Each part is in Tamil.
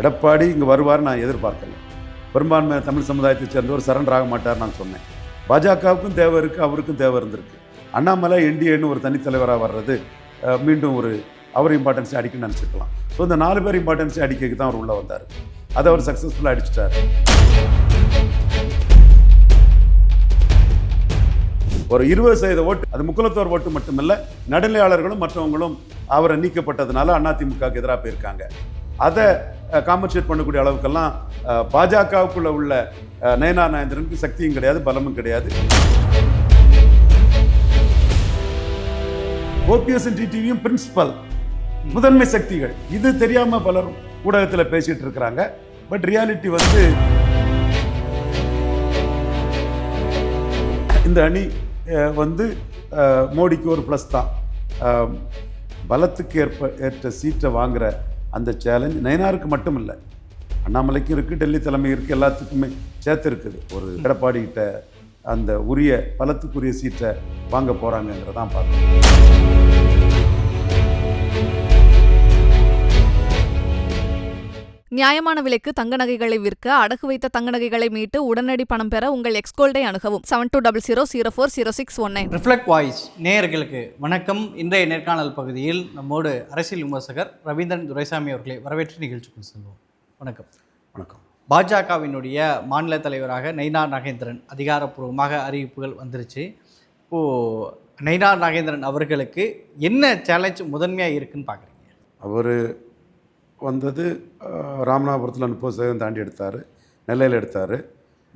எடப்பாடி இங்கே வருவார் நான் எதிர்பார்க்கல. பெரும்பான்மை தமிழ் சமுதாயத்தை சேர்ந்தவர் சரண்டர் ஆக மாட்டார் நான் சொன்னேன். பாஜகவுக்கும் தேவை இருக்குது அவருக்கும் தேவை இருந்திருக்கு. அண்ணாமலை என்டிஏன்னு ஒரு தனித்தலைவராக வர்றது மீண்டும் ஒரு அவர் இம்பார்ட்டன்ஸை அடிக்கணும்னு நினச்சிக்கலாம். ஸோ இந்த நாலு பேர் இம்பார்ட்டன்ஸை அடிக்கிறதுக்கு தான் அவர் உள்ளே வந்தார். அதை அவர் சக்ஸஸ்ஃபுல்லாக அடிச்சிட்டார். ஒரு இருபது சதவீத ஓட்டு அது முக்குலத்தோர் ஓட்டு மட்டுமல்ல நடுநிலையாளர்களும் மற்றவங்களும் அவரை நீக்கப்பட்டதுனால அதிமுகவுக்கு எதிராக போயிருக்காங்க. அதை காம்பன்சேட் பண்ணக்கூடிய அளவுக்கெல்லாம் பாஜகவுக்குள்ளே பாஜகவுக்குள்ள உள்ள நயனா நாயந்திரனுக்கு சக்தியும் கிடையாது பலமும் கிடையாது. ஓபிஎஸ் டிடிவியும் பிரின்சிபல் முதன்மை சக்திகள். இது தெரியாம பலரும் ஊடகத்தில் பேசிட்டு இருக்கிறாங்க. பட் ரியாலிட்டி வந்து இந்த அணி வந்து மோடிக்கு ஒரு ப்ளஸ் தான். பலத்துக்கு ஏற்ப ஏற்ற சீட்டை வாங்குற அந்த சேலஞ்ச் நயனாருக்கு மட்டும் இல்லை அண்ணாமலைக்கும் இருக்குது டெல்லி தலைமை இருக்குது எல்லாத்துக்குமே சேர்த்து இருக்குது ஒரு எடப்பாடி கிட்ட அந்த உரிய பலத்துக்குரிய சீட்டை வாங்க போகிறாங்கங்கிறதான் பார்க்கணும். நியாயமான விலைக்கு தங்க நகைகளை விற்க அடகு வைத்த தங்க நகைகளை மீட்டு உடனடி பணம் பெற உங்கள் எக்ஸ்கோல்டை அணுகவும் seven two double zero zero four zero six one nine reflect voice நேயர்களுக்கு வணக்கம். இன்றைய நேர்காணல் பகுதியில் நம்மோடு அரசியல் விமர்சகர் ரவீந்திரன் துரைசாமி அவர்களை வரவேற்று நிகழ்ச்சிக்குள் செல்வோம். வணக்கம். வணக்கம். பாஜகவினுடைய மாநில தலைவராக நைனா நாகேந்திரன் அதிகாரப்பூர்வமாக அறிவிப்புகள் வந்துருச்சு. இப்போது நைனா நாகேந்திரன் அவர்களுக்கு என்ன சேலஞ்ச் முதன்மையாக இருக்குன்னு பார்க்குறீங்க அவர் வந்தது ராமநாதபுரத்தில் முப்பது சதவீதம் தாண்டி எடுத்தார். நெல்லையில் எடுத்தார்.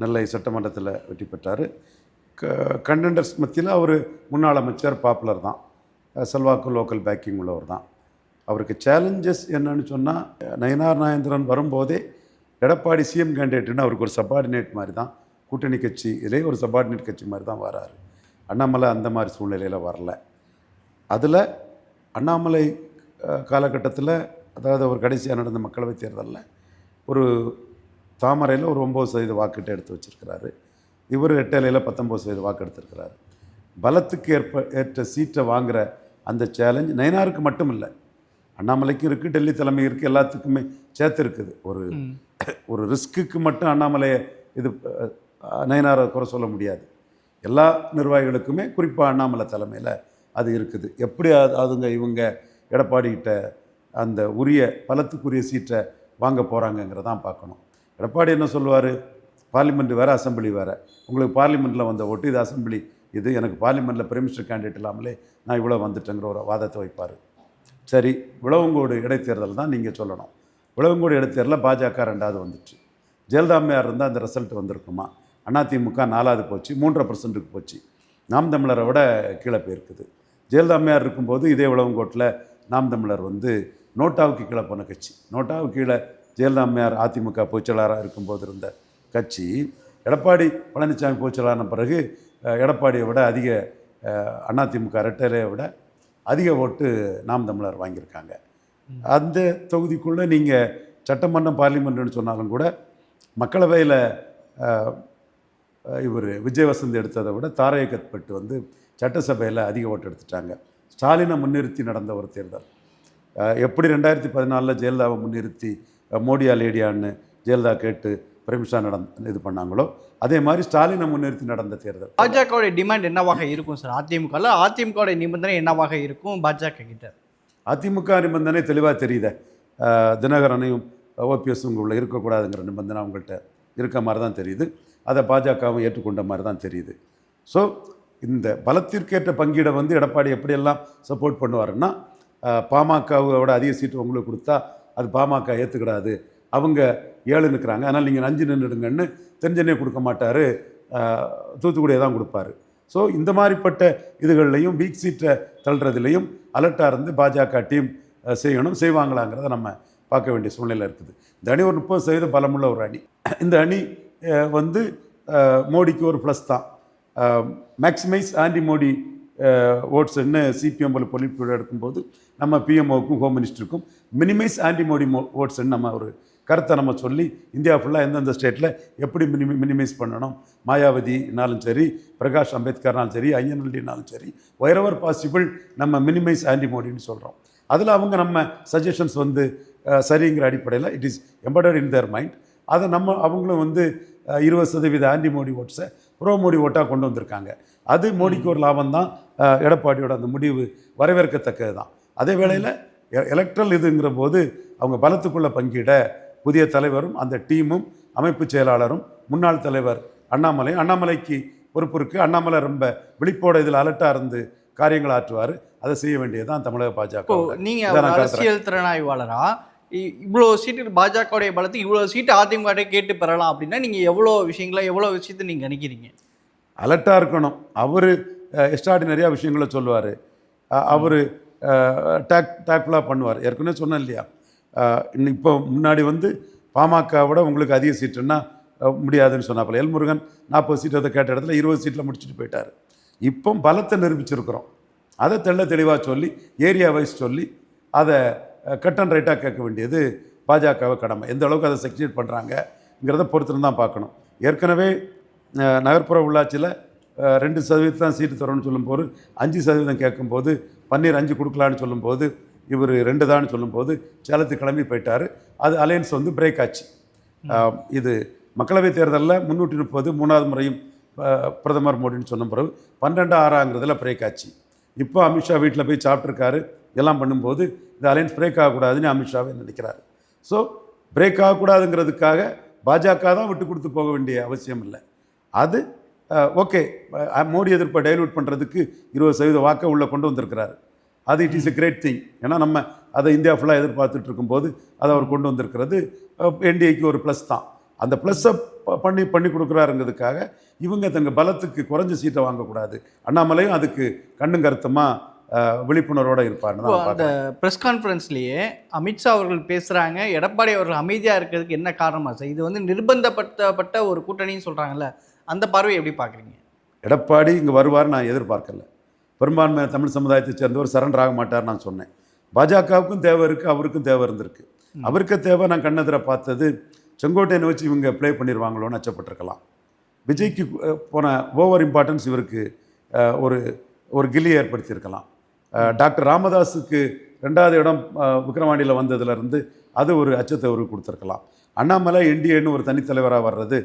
நெல்லை சட்டமன்றத்தில் வெற்றி பெற்றார். க கண்டெண்டர்ஸ் மத்தியில் அவர் முன்னாள் அமைச்சர் பாப்புலர் தான். செல்வாக்கு லோக்கல் பேக்கிங் உள்ளவர் தான். அவருக்கு சேலஞ்சஸ் என்னன்னு சொன்னால் நயனார் நாயந்திரன் வரும்போதே எடப்பாடி சிஎம் கேண்டிடேட்னு அவருக்கு ஒரு சப்பார்டினேட் மாதிரி தான் கூட்டணி கட்சி இதிலே ஒரு சப்பார்டினேட் கட்சி மாதிரி தான் வராரு. அண்ணாமலை அந்த மாதிரி சூழ்நிலையில் வரல. அதில் அண்ணாமலை காலகட்டத்தில் அதாவது அவர் கடைசியாக நடந்த மக்களவைத் தேர்தலில் ஒரு தாமரையில் ஒரு ஒம்பது சதவீத வாக்கிட்ட எடுத்து வச்சிருக்கிறாரு. இவர் எட்டலையில் பத்தொம்பது சதவீத வாக்கு எடுத்திருக்கிறாரு. பலத்துக்கு ஏற்ப ஏற்ற சீட்டை வாங்குற அந்த சேலஞ்ச் நயனாருக்கு மட்டும் இல்லை அண்ணாமலைக்கும் இருக்குது டெல்லி தலைமை இருக்குது எல்லாத்துக்குமே சேர்த்து இருக்குது ஒரு ஒரு ரிஸ்க்குக்கு மட்டும் அண்ணாமலையை இது நயனாரை குறை சொல்ல முடியாது. எல்லா நிர்வாகிகளுக்குமே குறிப்பாக அண்ணாமலை தலைமையில் அது இருக்குது. எப்படி அது அதுங்க இவங்க எடப்பாடிகிட்ட அந்த உரிய பலத்துக்குரிய சீட்டை வாங்க போகிறாங்கங்கிறதான் பார்க்கணும். எடப்பாடி என்ன சொல்லுவார்? பார்லிமெண்ட் வேறு அசெம்பிளி வேறு. உங்களுக்கு பார்லிமெண்ட்டில் வந்த ஓட்டு இது அசெம்பிளி இது எனக்கு பார்லிமெண்ட்டில் பிரைமினிஸ்டர் கேண்டிடேட் இல்லாமலே நான் இவ்வளோ வந்துட்டேங்கிற ஒரு வாதத்தை வைப்பார். சரி விளவங்கோடு இடைத்தேர்தல் தான் நீங்கள் சொல்லணும். விளவங்கோடு இடைத்தேர்தலில் பாஜக ரெண்டாவது வந்துச்சு. ஜெயலலிதா அம்மையார் இருந்தால் அந்த ரிசல்ட் வந்திருக்குமா? அதிமுக நாலாவது போச்சு மூன்றரை பர்சன்ட்டுக்கு போச்சு. நாம் தமிழரை விட கீழே போயிருக்குது. ஜெயலலிதாமையார் இருக்கும்போது இதே விளவங்கோட்டில் நாம் தமிழர் வந்து நோட்டாவுக்கு கீழே போன கட்சி. நோட்டாவுக்கு கீழே ஜெயலலிதா அம்மையார் அதிமுக பொதுச்செயலாளராக இருக்கும்போது இருந்த கட்சி. எடப்பாடி பழனிசாமி பொதுச்செயலாளர்ன பிறகு எடப்பாடியை விட அதிக அதிமுக ரெட்டலையை விட அதிக ஓட்டு நாம் தமிழர் வாங்கியிருக்காங்க. அந்த தொகுதிக்குள்ளே நீங்கள் சட்டமன்றம் பார்லிமெண்ட்னு சொன்னாலும் கூட மக்களவையில் இவர் விஜய் வசந்த் எடுத்ததை விட தாரையகத்பட்டு வந்து சட்டசபையில் அதிக ஓட்டு எடுத்துட்டாங்க. ஸ்டாலினை முன்னிறுத்தி நடந்த ஒரு தேர்தல். எப்படி ரெண்டாயிரத்தி பதினாலில் ஜெயலலிதாவை முன்னிறுத்தி மோடியா லேடியான்னு ஜெயலலிதா கேட்டு பிரமிஷா நடந் இது பண்ணாங்களோ அதே மாதிரி ஸ்டாலினை முன்னிறுத்தி நடந்த தேர்தல். பாஜகவுடைய டிமாண்ட் என்னவாக இருக்கும் சார் அதிமுகவில் அதிமுகவுடைய நிபந்தனை என்னவாக இருக்கும் பாஜக கிட்ட? அதிமுக நிபந்தனை தெளிவாக தெரியுதே. தினகரனையும் ஓபிஎஸும் உள்ள இருக்கக்கூடாதுங்கிற நிபந்தனை அவங்கள்ட்ட இருக்க மாதிரி தான் தெரியுது. அதை பாஜகவும் ஏற்றுக்கொண்ட மாதிரி தான் தெரியுது. ஸோ இந்த பலத்திற்கேற்ற பங்கீடை வந்து எடப்பாடி எப்படியெல்லாம் சப்போர்ட் பண்ணுவாருன்னா பாமகவோட அதிக சீட்டு உங்களுக்கு கொடுத்தா அது பாமக ஏற்றுக்கிடாது அவங்க ஏழு நிற்கிறாங்க அதனால் நீங்கள் அஞ்சு நின்றுடுங்கன்னு தெரிஞ்சனே கொடுக்க மாட்டார். தூத்துக்குடியை தான் கொடுப்பாரு. ஸோ இந்த மாதிரிப்பட்ட இதுகள்லையும் வீக் சீட்டை தள்ளுறதுலையும் அலர்ட்டாக இருந்து பாஜக டீம் செய்யணும் செய்வாங்களாங்கிறத நம்ம பார்க்க வேண்டிய சூழ்நிலை இருக்குது. இந்த அணி ஒரு முப்பது சதவீதம் பலமுள்ள ஒரு அணி. இந்த அணி வந்து மோடிக்கு ஒரு ப்ளஸ் தான். மேக்ஸிமைஸ் ஆன்டி மோடி ஓட்ஸ்ன்னு சிபிஎம் போல பொலிப்பு எடுக்கும்போது நம்ம பிஎம்ஓக்கும் ஹோம் மினிஸ்டருக்கும் மினிமைஸ் ஆன்டி மோடி மோ ஓட்ஸ்ன்னு நம்ம ஒரு கருத்தை நம்ம சொல்லி இந்தியா ஃபுல்லாக எந்தெந்த ஸ்டேட்டில் எப்படி மினிமி மினிமைஸ் பண்ணணும்? மாயாவதினாலும் சரி பிரகாஷ் அம்பேத்கர்னாலும் சரி ஐஎன்எல்டினாலும் சரி ஒயரவர் பாசிபிள் நம்ம மினிமைஸ் ஆன்டி மோடின்னு சொல்கிறோம் அதில் அவங்க நம்ம சஜஷன்ஸ் வந்து சரிங்கிற அடிப்படையில் it is embedded in their mind அதை நம்ம அவங்களும் வந்து இருபது சதவீத ஆண்டி மோடி ஓட்ஸை ப்ரோ மோடி ஓட்டாக கொண்டு வந்திருக்காங்க. அது மோடிக்கு ஒரு லாபம் தான் எடப்பாடியோட அந்த முடிவு வரவேற்கத்தக்கது தான் அதே வேளையில் எலக்ட்ரல் இதுங்கிற போது அவங்க பலத்துக்குள்ள பங்கிட புதிய தலைவரும் அந்த டீமும் அமைப்பு செயலாளரும் முன்னாள் தலைவர் அண்ணாமலை அண்ணாமலைக்கு பொறுப்பு இருக்குது அண்ணாமலை ரொம்ப விழிப்போட இதில் அலர்ட்டாக இருந்து காரியங்கள் ஆற்றுவார். அதை செய்ய வேண்டியதுதான் தமிழக பாஜக நீங்க இதை ஒரு நான் கருத்துறேன். அரசியல் திறனாய்வாளரா இவ்வளோ சீட்டு பாஜகவுடைய பலத்துக்கு இவ்வளோ சீட்டு அதிமுக கேட்டு பெறலாம் அப்படின்னா நீங்க எவ்வளோ விஷயங்களை எவ்வளோ விஷயத்தை நீங்க நினைக்கிறீங்க? அலர்ட்டாக இருக்கணும். அவர் எக்ஸ்ட்ராடினரியாக விஷயங்களை சொல்லுவார். அவர் டேக் டேக்ஃபுல்லாக பண்ணுவார். ஏற்கனவே சொன்னேன் இல்லையா? இன்னும் இப்போ முன்னாடி வந்து பாமகவோட உங்களுக்கு அதிக சீட்டுன்னா முடியாதுன்னு சொன்னாப்பில். எல்முருகன் நாற்பது சீட்டு அதை கேட்ட இடத்துல இருபது சீட்டில் முடிச்சுட்டு போயிட்டார். இப்போ பலத்தை நிரூபிச்சிருக்கிறோம். அதை தெள்ள தெளிவாக சொல்லி ஏரியா வைஸ் சொல்லி அதை கட் அண்ட் ரைட்டாக கேட்க வேண்டியது பாஜகவை கடமை. எந்த அளவுக்கு அதை சக்சீட் பண்ணுறாங்கங்கிறத பொறுத்துன்னு தான் பார்க்கணும். ஏற்கனவே நகர்ப்புற உள்ளாட்சியில் ரெண்டு சதவீதம் தான் சீட்டு தரோன்னு சொல்லும்போது அஞ்சு சதவீதம் கேட்கும்போது பன்னீர் அஞ்சு கொடுக்கலான்னு சொல்லும்போது இவர் ரெண்டு தான் சொல்லும்போது சேலத்து கிளம்பி போயிட்டார். அது அலையன்ஸ் வந்து பிரேக் ஆச்சு. இது மக்களவைத் தேர்தலில் முன்னூற்றி முப்பது மூணாவது முறையும் பிரதமர் மோடின்னு சொன்ன பிறகு பன்னெண்டு ஆறாங்கிறதுல பிரேக் ஆச்சு. இப்போ அமித்ஷா வீட்டில் போய் சாப்பிட்ருக்காரு எல்லாம் பண்ணும்போது இந்த அலையன்ஸ் பிரேக் ஆகக்கூடாதுன்னு அமித்ஷாவே நினைக்கிறார். ஸோ பிரேக் ஆகக்கூடாதுங்கிறதுக்காக பாஜக தான் விட்டு கொடுத்து போக வேண்டிய அவசியம் இல்லை. அது ஓகே மோடி எதிர்ப்பை டைல்யூட் பண்ணுறதுக்கு இருபது சதவீத வாக்கை உள்ளே கொண்டு வந்திருக்கிறாரு. அது it is a great thing ஏன்னா நம்ம அதை இந்தியா ஃபுல்லாக எதிர்பார்த்துட்டு இருக்கும்போது அதை அவர் கொண்டு வந்திருக்கிறது. என்டிஏக்கு ஒரு ப்ளஸ் தான். அந்த ப்ளஸ்ஸை பண்ணி பண்ணி கொடுக்குறாருங்கிறதுக்காக இவங்க தங்க பலத்துக்கு குறைஞ்ச சீட்டை வாங்கக்கூடாது. அண்ணாமலையும் அதுக்கு கண்ணும் கருத்துமாக விழிப்புணர்வோடு இருப்பார்னு அந்த ப்ரெஸ் கான்ஃபரன்ஸ்லேயே அமித்ஷா அவர்கள் பேசுகிறாங்க எடப்பாடி அவர்கள் அமைதியாக இருக்கிறதுக்கு என்ன காரணமா? சார் இது வந்து நிர்பந்தப்படுத்தப்பட்ட ஒரு கூட்டணின்னு சொல்கிறாங்கல்ல அந்த பார்வையை எப்படி பார்க்குறீங்க? எடப்பாடி இங்கே வருவார் நான் எதிர்பார்க்கல. பெரும்பான்மை தமிழ் சமுதாயத்தை சேர்ந்தவர் சரண்டர் ஆக மாட்டார் நான் சொன்னேன். பாஜகவுக்கும் தேவை இருக்குது அவருக்கும் தேவை இருந்திருக்கு. அவருக்கு தேவை நான் கண்ணெதிர பார்த்தது செங்கோட்டையனை வச்சு இவங்க ப்ளே பண்ணிடுவாங்களோன்னு அச்சப்பட்டிருக்கலாம். விஜய்க்கு போன ஓவர் இம்பார்ட்டன்ஸ் இவருக்கு ஒரு ஒரு கில்லி ஏற்படுத்தியிருக்கலாம். டாக்டர் ராமதாஸுக்கு ரெண்டாவது இடம் விக்ரவாண்டியில் வந்ததுலேருந்து அது ஒரு அச்சத்தை அவருக்கு கொடுத்துருக்கலாம். அண்ணாமலை என்டிஏன்னு ஒரு தனித்தலைவராக வர்றது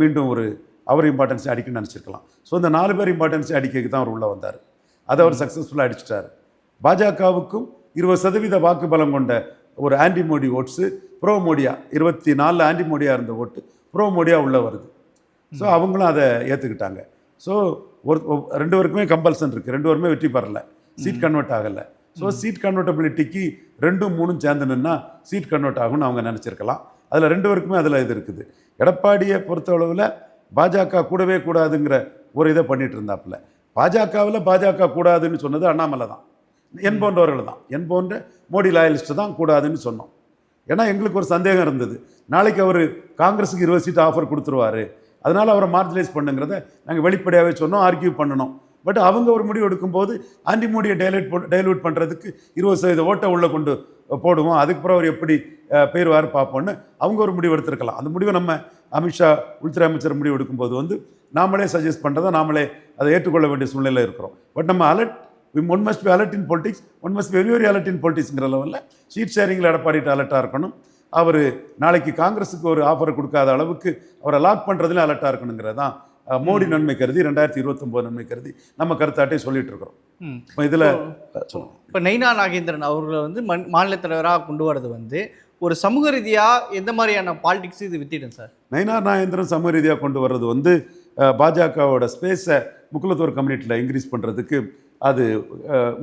மீண்டும் ஒரு அவர் இம்பார்ட்டன்ஸை அடிக்கணும்னு நினச்சிருக்கலாம். ஸோ இந்த நாலு பேர் இம்பார்ட்டன்ஸை அடிக்க தான் அவர் உள்ளே வந்தார். அதை அவர் சக்ஸஸ்ஃபுல்லாக அடிச்சிட்டாரு. பாஜகவுக்கும் இருபது சதவீத வாக்கு பலம் கொண்ட ஒரு ஆன்டி மோடி ஓட்ஸு ப்ரோ மோடியா இருபத்தி நாலில் ஆன்டி மோடியா இருந்த ஓட்டு ப்ரோ மோடியா உள்ளே வருது. ஸோ அவங்களும் அதை ஏற்றுக்கிட்டாங்க ஸோ ஒரு ரெண்டு பேருக்குமே கம்பல்சன் இருக்குது ரெண்டு பேருமே வெற்றி பெறல. சீட் கன்வெர்ட் ஆகலை. ஸோ சீட் கன்வெர்ட்டபிலிட்டிக்கு ரெண்டும் மூணும் சேர்ந்து நின்னா சீட் கன்வெர்ட் ஆகும்னு அவங்க நினச்சிருக்கலாம். அதில் ரெண்டு பேருக்குமே அதில் இது இருக்குது. எடப்பாடியை பொறுத்தளவில் பாஜக கூடவே கூடாதுங்கிற ஒரு இதை பண்ணிட்டு இருந்தாப்புல. பாஜகவில் பாஜக கூடாதுன்னு சொன்னது அண்ணாமலை தான். என் போன்றவர்கள் தான். என் போன்ற மோடி லாயலிஸ்ட்டு தான் கூடாதுன்னு சொன்னோம். ஏன்னா எங்களுக்கு ஒரு சந்தேகம் இருந்தது. நாளைக்கு அவர் காங்கிரஸுக்கு இருபது சீட்டு ஆஃபர் கொடுத்துருவாரு. அதனால் அவரை மார்ஜினைஸ் பண்ணுங்கிறத நாங்கள் வெளிப்படையாகவே சொன்னோம் ஆர்கியூ பண்ணணும் பட் அவங்க ஒரு முடிவு எடுக்கும்போது ஆன்டி மோடியை டைலூட் டைலூட் பண்ணுறதுக்கு இருபது சதவீத ஓட்டை உள்ளே கொண்டு போடுவோம். அதுக்கப்புறம் அவர் எப்படி அஹ், பேருவார் பார்ப்போம்னு அவங்க ஒரு முடிவு எடுத்திருக்கலாம். அந்த முடிவை நம்ம அமித்ஷா உள்துறை அமைச்சர் முடிவு எடுக்கும்போது வந்து நாமளே சஜஸ்ட் பண்ணுறதை நாமளே அதை ஏற்றுக்கொள்ள வேண்டிய சூழ்நிலை இருக்கிறோம். பட் நம்ம alert one must be alert in politics one must very very alert in பொலிட்டிக்ஸ்ங்கிற லெவலில் சீட் ஷேரிங்கில் எடப்பாடிட்டு அலர்ட்டாக இருக்கணும். அவர் நாளைக்கு காங்கிரஸுக்கு ஒரு ஆஃபர் கொடுக்காத அளவுக்கு அவரை லாக் பண்ணுறதுல அலர்ட்டாக இருக்கணுங்கிறது தான் மோடி நன்மை கருதி ரெண்டாயிரத்தி இருபத்தொம்போது நன்மை கருதி நம்ம கருத்தாட்டை சொல்லிட்டு இருக்கிறோம் இப்போ இதில் இப்போ நைனா நாகேந்திரன் அவர்களை வந்து மண் மாநில தலைவராக கொண்டு வரது வந்து ஒரு சமூக ரீதியாக எந்த மாதிரியான பாலிடிக்ஸ் இது வித்திடும் சார்? நயினார் நாகேந்திரன் சமூக ரீதியாக கொண்டு வர்றது வந்து பாஜகவோட ஸ்பேஸை முக்குலத்தோர் கம்யூனிட்டியில் இன்க்ரீஸ் பண்ணுறதுக்கு அது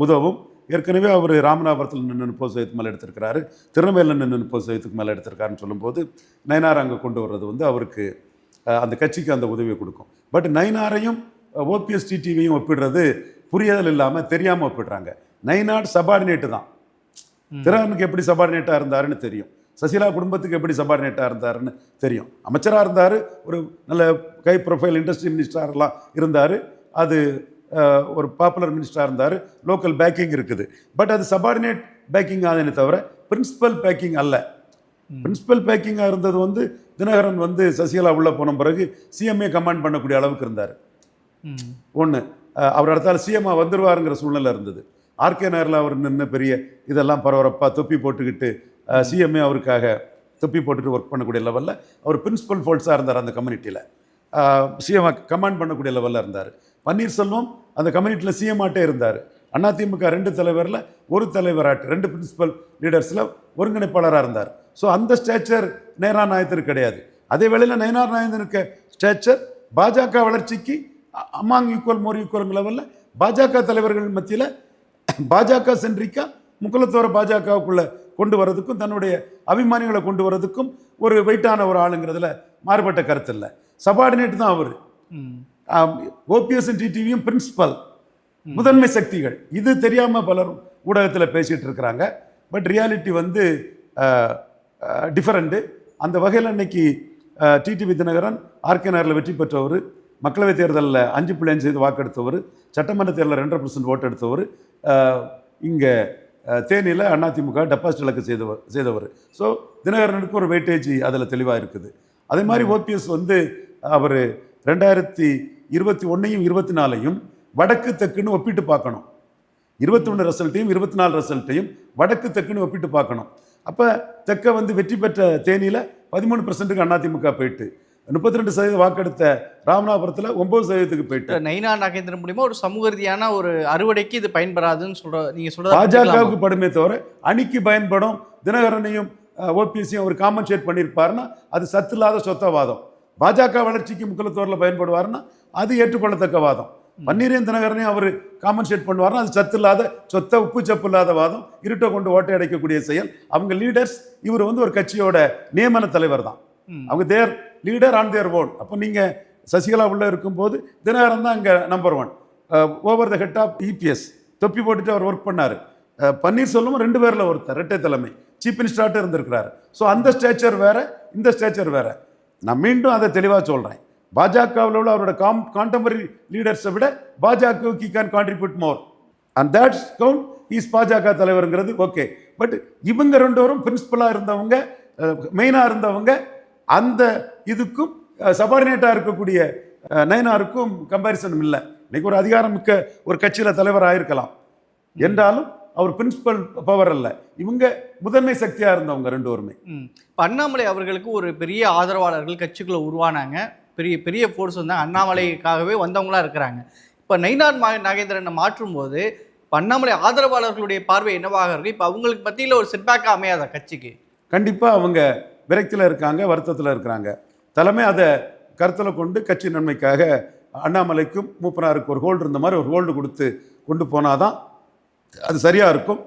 உதவும். ஏற்கனவே அவர் ராமநாதபுரத்தில் நின்று முப்பது சதவீதத்துக்கு மேலே எடுத்திருக்கிறாரு. திருநெல்வேலியில் நின்று முப்பது சதவீதத்துக்கு மேலே எடுத்திருக்காருன்னு சொல்லும்போது நயினார் அங்கே கொண்டு வர்றது வந்து அவருக்கு அந்த கட்சிக்கு அந்த உதவியை கொடுக்கும். பட் நயினாரையும் ஓபிஎஸ் டிடிவியும் ஒப்பிடுறது புரிதல் இல்லாமல் தெரியாமல் ஒப்பிடுறாங்க. நயினார் சபார்டினேட்டு தான். திறனுக்கு எப்படி சபார்டினேட்டாக இருந்தாருன்னு தெரியும். சசிகலா குடும்பத்துக்கு எப்படி சபார்டினேட்டாக இருந்தாருன்னு தெரியும். அமைச்சராக இருந்தார் ஒரு நல்ல கை ப்ரொஃபைல் இண்டஸ்ட்ரி மினிஸ்டர்லாம் இருந்தார். அது ஒரு பாப்புலர் மினிஸ்டராக இருந்தார். லோக்கல் பேக்கிங் இருக்குது. பட் அது சபார்டினேட் பேக்கிங் ஆகுதுன்னு தவிர பிரின்சிபல் பேக்கிங் அல்ல. பிரின்சிபல் பேக்கிங்காக இருந்தது வந்து தினகரன் வந்து சசிகலா உள்ளே போன பிறகு சிஎம்ஏ கமாண்ட் பண்ணக்கூடிய அளவுக்கு இருந்தார். ஒன்று அவர் அடுத்தால சிஎம்ஆ வந்துருவாருங்கிற சூழ்நிலை இருந்தது. ஆர்கே நகரில் அவர் நின்று பெரிய இதெல்லாம் பரபரப்பாக தொப்பி போட்டுக்கிட்டு சிஎம்ஏ அவருக்காக தொப்பி போட்டுட்டு ஒர்க் பண்ணக்கூடிய லெவலில் அவர் பிரின்சிபல் ஃபோல்ஸாக இருந்தார் அந்த கம்யூனிட்டியில் சிஎம் கமாண்ட் பண்ணக்கூடிய லெவலில் இருந்தார். பன்னீர்செல்வம் அந்த கம்யூனிட்டியில் சிஎம் ஆட்டே இருந்தார். அதிமுக ரெண்டு தலைவரில் ஒரு தலைவராட்டு ரெண்டு பிரின்சிபல் லீடர்ஸில் ஒருங்கிணைப்பாளராக இருந்தார். ஸோ அந்த ஸ்டேச்சர் நேரார் நாயத்திற்கு கிடையாது. அதே வேளையில் நயனார் நாயந்தனுக்கு ஸ்டேச்சர் பாஜக வளர்ச்சிக்கு அமாங் ஈக்குவல் மோர் ஈக்குவல் லெவலில் பாஜக தலைவர்கள் மத்தியில் பாஜக சென்றிக்கா முக்குலத்தோர பாஜகவுக்குள்ள கொண்டு வரதுக்கும் தன்னுடைய அபிமானிகளை கொண்டு வரதுக்கும் ஒரு வெயிட்டான ஒரு ஆளுங்கிறதுல மாறுபட்ட கருத்து இல்லை. சபார்டினேட் தான் அவர். ஓபிஎஸ் டிடிவியும் பிரின்சிபல் முதன்மை சக்திகள். இது தெரியாமல் பலரும் ஊடகத்தில் பேசிகிட்டு இருக்கிறாங்க. பட் ரியாலிட்டி வந்து டிஃபரெண்ட்டு அந்த வகையில் இன்னைக்கு டிடிவி தினகரன் ஆர்கே நகரில் வெற்றி பெற்றவர் மக்களவைத் தேர்தலில் அஞ்சு புள்ளி அஞ்சு செய்து வாக்கெடுத்தவர் சட்டமன்ற தேர்தலில் ரெண்டரை பர்சன்ட் ஓட்டு எடுத்தவர் இங்கே தேனியில் அதிமுக டெபாசிட் இலக்கு செய்தவர் செய்தவர். ஸோ தினகரனுக்கு ஒரு வெயிட்டேஜ் அதில் தெளிவாக இருக்குது. அதே மாதிரி ஓபிஎஸ் வந்து அவர் ரெண்டாயிரத்தி இருபத்தி ஒன்றையும் இருபத்தி நாலையும் வடக்கு தெக்குன்னு ஒப்பிட்டு பார்க்கணும். இருபத்தி ஒன்று ரிசல்ட்டையும் இருபத்தி நாலு ரிசல்ட்டையும் வடக்கு தெக்குன்னு ஒப்பிட்டு பார்க்கணும். அப்போ தெற்க வந்து வெற்றி பெற்ற தேனியில் பதிமூணு பர்சன்ட்டுக்கு அதிமுக போயிட்டு முப்பத்தி ரெண்டு சதவீதம் வாக்கெடுத்த ராமநாதபுரத்தில் ஒம்பது சதவீதத்துக்கு போயிட்டு. நைனா நாகேந்திரன் மூலியமா ஒரு சமூக ரீதியான ஒரு அறுவடைக்கு இது பயன்படாதுன்னு சொல்ற நீங்க சொல்றது பாஜகவுக்கு படுமே தவிர அணிக்கு பயன்படும் தினகரனையும் ஓபிஎஸ்சியும் அவர் காம்பன்சேட் பண்ணியிருப்பாருன்னா அது சத்து இல்லாத சொத்த வாதம் பாஜக வளர்ச்சிக்கு முக்கியத்துவரில் பயன்படுவாருன்னா அது ஏற்றுக்கொள்ளத்தக்க வாதம். பன்னீரையும் தினகரனையும் அவர் காம்பன்சேட் பண்ணுவாருன்னா அது சத்து இல்லாத சொத்த உப்பு சப்பு இல்லாத வாதம் இருட்டை கொண்டு ஓட்டை அடைக்கக்கூடிய செயல். அவங்க லீடர்ஸ் இவர் வந்து ஒரு கட்சியோட நியமன தலைவர் தான். அவங்க their leader on their own அப்போ நீங்கள் சசிகலா உள்ளே இருக்கும்போது தினகரன் தான் இங்கே number one over the head of EPS தொப்பி போட்டுட்டு அவர் ஒர்க் பண்ணார். பன்னீர்செல்வம் ரெண்டு பேரில் ஒருத்தர் ரெட்டை தலைமை. சீஃப் மினிஸ்டராட்டு இருந்திருக்கிறாரு. ஸோ அந்த ஸ்டேச்சர் வேற இந்த ஸ்டேச்சர் வேற. நான் மீண்டும் அதை தெளிவாக சொல்கிறேன் பாஜகவில் உள்ள அவரோட காம் கான்டெம்பரரி லீடர்ஸை விட பாஜக கி can contribute more and that's count is Bajaka தலைவருங்கிறது okay but இவங்க ரெண்டு பேரும் பிரின்சிபலாக இருந்தவங்க மெயினாக இருந்தவங்க அந்த இதுக்கும் சபார்டினேட்டாக இருக்கக்கூடிய நயனாருக்கும் கம்பேரிசனும் இல்லை. இன்னைக்கு ஒரு அதிகாரம் மிக்க ஒரு கட்சியில் தலைவராக இருக்கலாம் என்றாலும் அவர் பிரின்சிபல் பவர் அல்ல. இவங்க முதன்மை சக்தியாக இருந்தவங்க ரெண்டு பேருமே அண்ணாமலை அவர்களுக்கு ஒரு பெரிய ஆதரவாளர்கள் கட்சிக்குள்ள உருவானாங்க. பெரிய பெரிய ஃபோர்ஸ் வந்து அண்ணாமலைக்காகவே வந்தவங்களா இருக்கிறாங்க. இப்போ நைனார் மா நாகேந்திரனை மாற்றும் போது அண்ணாமலை ஆதரவாளர்களுடைய பார்வை என்னவாக இருக்கு? இப்போ அவங்களுக்கு மத்தியில் ஒரு செட்பேக்காக அமையாதா கட்சிக்கு? கண்டிப்பாக அவங்க விரக்தியில் இருக்காங்க வருத்தத்தில் இருக்கிறாங்க. தலைமை அதை கருத்தில் கொண்டு கட்சி நன்மைக்காக அண்ணாமலைக்கும் மூப்பனாருக்கு ஒரு ஹோல்டு இருந்த மாதிரி ஒரு ஹோல்டு கொடுத்து கொண்டு போனாதான் அது சரியாக இருக்கும்.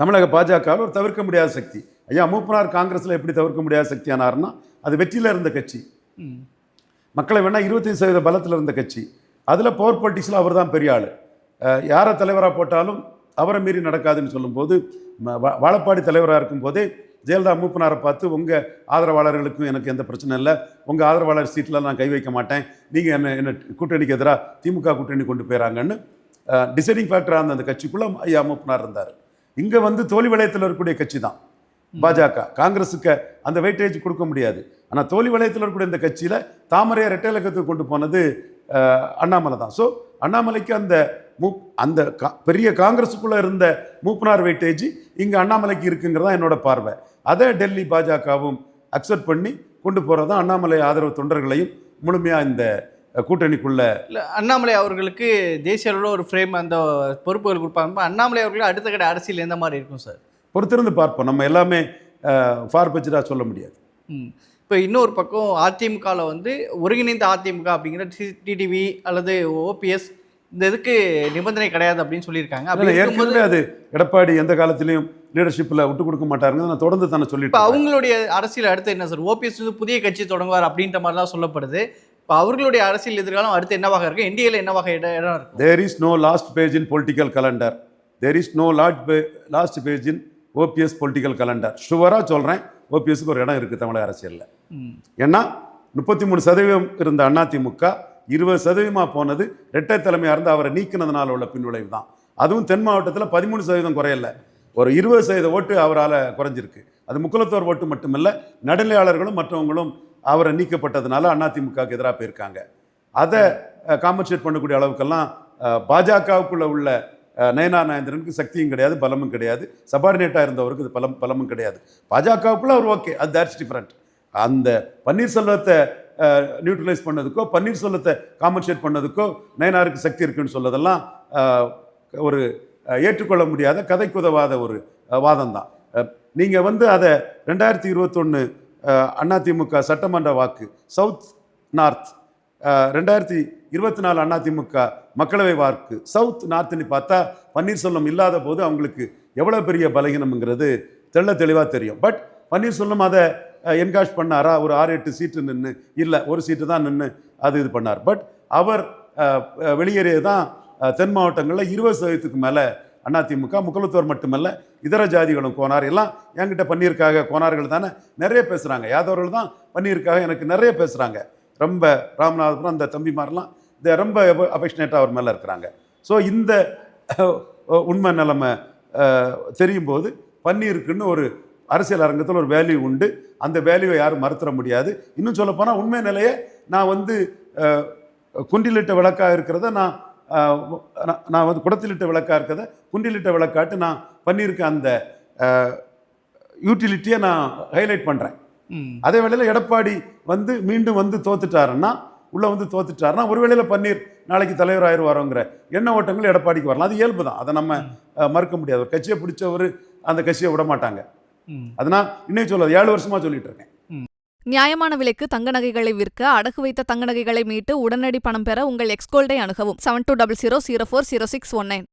தமிழக பாஜகவில் ஒரு தவிர்க்க முடியாத சக்தி. ஐயா மூப்பனார் காங்கிரஸில் எப்படி தவிர்க்க முடியாத சக்தியானார்னா அது வெற்றியில் இருந்த கட்சி. மக்களை வேணால் இருபத்தஞ்சு சதவீத பலத்தில் இருந்த கட்சி. அதில் பவர் பாலிட்டிக்ஸில் அவர் தான் பெரிய ஆள். யாரை தலைவராக போட்டாலும் அவரை மீறி நடக்காதுன்னு சொல்லும்போது வாழப்பாடி தலைவராக இருக்கும்போதே ஜெயலலிதா மூப்பனாரை பார்த்து உங்கள் ஆதரவாளர்களுக்கும் எனக்கு எந்த பிரச்சனை இல்லை. உங்கள் ஆதரவாளர் சீட்டில் நான் கை வைக்க மாட்டேன். நீங்கள் என்ன என்ன கூட்டணிக்கு எதிராக திமுக கூட்டணி கொண்டு போயிறாங்கன்னு டிசைடிங் ஃபேக்டராக இருந்த அந்த கட்சிக்குள்ளே ஐயா மூப்பனார் இருந்தார். இங்கே வந்து தோல்வி வளையத்தில் இருக்கக்கூடிய கட்சி தான். பாஜக. காங்கிரஸுக்கு அந்த வெயிட்டேஜ் கொடுக்க முடியாது. ஆனால் தோழி வளையத்தில் இருக்கக்கூடிய இந்த கட்சியில் தாமரையை ரெட்டை இலக்கத்துக்கு கொண்டு போனது அண்ணாமலை தான். ஸோ அண்ணாமலைக்கு அந்த மூ அந்த கா- பெரிய காங்கிரஸுக்குள்ளே இருந்த மூப்பனார் வெயிட்டேஜ் இங்கே அண்ணாமலைக்கு இருக்குங்கிறதா என்னோட பார்வை. அதை டெல்லி பாஜகவும் அக்செப்ட் பண்ணி கொண்டு போகிறது தான் அண்ணாமலை ஆதரவு தொண்டர்களையும் முழுமையாக இந்த கூட்டணிக்குள்ள இல்லை அண்ணாமலை அவர்களுக்கு தேசிய அளவில் ஒரு ஃப்ரேம் அந்த பொறுப்புகள் கொடுப்பாங்க. அண்ணாமலை அவர்களுக்கு அடுத்த கடை அரசியல் எந்த மாதிரி இருக்கும் சார்? பொறுத்திருந்து பார்ப்போம். நம்ம எல்லாமே ஃபார்பெச்சடாக சொல்ல முடியாது. இப்போ இன்னொரு பக்கம் அதிமுகவில் வந்து ஒருங்கிணைந்த அதிமுக அப்படிங்கிற டிடிவி அல்லது ஓபிஎஸ் இந்த இதுக்கு நிபந்தனை கிடையாது அப்படின்னு சொல்லியிருக்காங்க. அப்படி ஏற்கனவே அது எடப்பாடி எந்த காலத்திலையும் லீடர்ஷிப்பில் விட்டு கொடுக்க மாட்டாருங்க நான் தொடர்ந்து தானே சொல்லிட்டு அவங்களுடைய அரசியல் அடுத்து என்ன சார்? ஓபிஎஸ் வந்து புதிய கட்சி தொடங்குவார் அப்படின்ற மாதிரிலாம் சொல்லப்படுது. இப்போ அவர்களுடைய அரசியல் எதிர்காலம் அடுத்து என்னவாக இருக்கு என்டிஏல என்னவாக இடம் இடம் இருக்கும்? There is no last page in political calendar there is no last last page in OPS political calendar ஷுவராக சொல்கிறேன் ஓபிஎஸ்க்கு ஒரு இடம் இருக்குது தமிழக அரசியலில். ஏன்னா முப்பத்தி மூணு சதவீதம் இருந்த அதிமுக இருபது சதவீதமாக போனது இரட்டை தலைமையாக இருந்து அவரை நீக்கினதுனால உள்ள பின்விளைவு தான். அதுவும் தென் மாவட்டத்தில் பதிமூணு சதவீதம் குறையல. ஒரு இருபது சதவீத ஓட்டு அவரால் குறைஞ்சிருக்கு. அது முக்குலத்தோர் ஓட்டு மட்டுமில்ல நடுநிலையாளர்களும் மற்றவங்களும் அவரை நீக்கப்பட்டதுனால அதிமுகவுக்கு எதிராக போயிருக்காங்க. அதை காம்பன்சேட் பண்ணக்கூடிய அளவுக்கெல்லாம் பாஜகவுக்குள்ள உள்ள நயனா நாயந்திரனுக்கு சக்தியும் கிடையாது பலமும் கிடையாது. சபார்டினேட்டாக இருந்தவருக்கு இது பலம் பலமும் கிடையாது. பாஜகவுக்குள்ள அவர் ஓகே அது தேட்ஸ் டிஃப்ரெண்ட் அந்த பன்னீர்செல்வத்தை நியூட்ரலைஸ் பண்ணதுக்கோ பன்னீர்செல்வத்தை காம்பன்சேட் பண்ணதுக்கோ நயனாருக்கு சக்தி இருக்குன்னு சொல்லதெல்லாம் ஒரு ஏற்றுக்கொள்ள முடியாத கதைக்குதவாத ஒரு வாதம் தான் நீங்கள் வந்து அதை ரெண்டாயிரத்தி இருபத்தொன்று அதிமுக சட்டமன்ற வாக்கு சவுத் நார்த் ரெண்டாயிரத்தி இருபத்தி நாலு அதிமுக மக்களவை வாக்கு. சவுத் நார்த்னு பார்த்தா பன்னீர்செல்வம் இல்லாத போது அவங்களுக்கு எவ்வளோ பெரிய பலகீனம்ங்கிறது தெள்ள தெளிவாக தெரியும். பட் பன்னீர்செல்வம் அதை என்காஷ் பண்ணாரா? ஒரு ஆறு எட்டு சீட்டு நின்று இல்லை ஒரு சீட்டு தான் நின்று அது இது பண்ணார். பட் அவர் வெளியேறிய வெளியேறியது தான் தென் மாவட்டங்களில் இருபது சதவீதத்துக்கு மேலே அதிமுக முக்குலத்தோர் மட்டுமல்ல இதர ஜாதிகளும் கோனார். எல்லாம் என்கிட்ட பன்னீருக்காக கோனார்கள் தானே நிறைய பேசுகிறாங்க யாதவர்கள் தான் பன்னீருக்காக எனக்கு நிறைய பேசுகிறாங்க ரொம்ப ராமநாதபுரம் அந்த தம்பிமாரெலாம் ரொம்ப அஃபெக்ஷனேட்டாக அவர் மேலே இருக்கிறாங்க. ஸோ இந்த உண்மை நிலைமை தெரியும் போது பன்னீருக்குன்னு ஒரு அரசியல் அரங்கத்தில் ஒரு வேல்யூ உண்டு. அந்த வேல்யூவை யாரும் மறுத்துற முடியாது. இன்னும் சொல்லப்போனால் உண்மை நிலையை நான் வந்து குண்டிலிட்ட விளக்காக இருக்கிறத நான் நான் வந்து குடத்திலிட்ட விளக்காக இருக்கிறத குண்டிலிட்ட விளக்காட்டு நான் பண்ணியிருக்க அந்த யூட்டிலிட்டியை நான் ஹைலைட் பண்ணுறேன் அதே வேளையில் எடப்பாடி வந்து மீண்டும் வந்து தோத்துட்டாருன்னா உள்ள வந்து தோத்துட்டாருன்னா ஒரு வேளையில் பன்னீர் நாளைக்கு தலைவர் ஆயிடுவாரோங்கிற எண்ண ஓட்டங்கள் எடப்பாடிக்கு வரலாம். அது இயல்பு தான். அதை நம்ம மறுக்க முடியாது. ஒரு கட்சியை பிடிச்சவர் அந்த கட்சியை விட மாட்டாங்க. அதனால் இன்னைக்கு சொல்லாது ஏழு வருஷமா சொல்லிட்டு இருக்கேன். நியாயமான விலைக்கு தங்க நகைகளை விற்க அடகு வைத்த தங்க நகைகளை மீட்டு உடனடி பணம் பெற உங்கள் எக்ஸ்கோல்டை அணுகவும். Seven two double zero zero four zero six one nine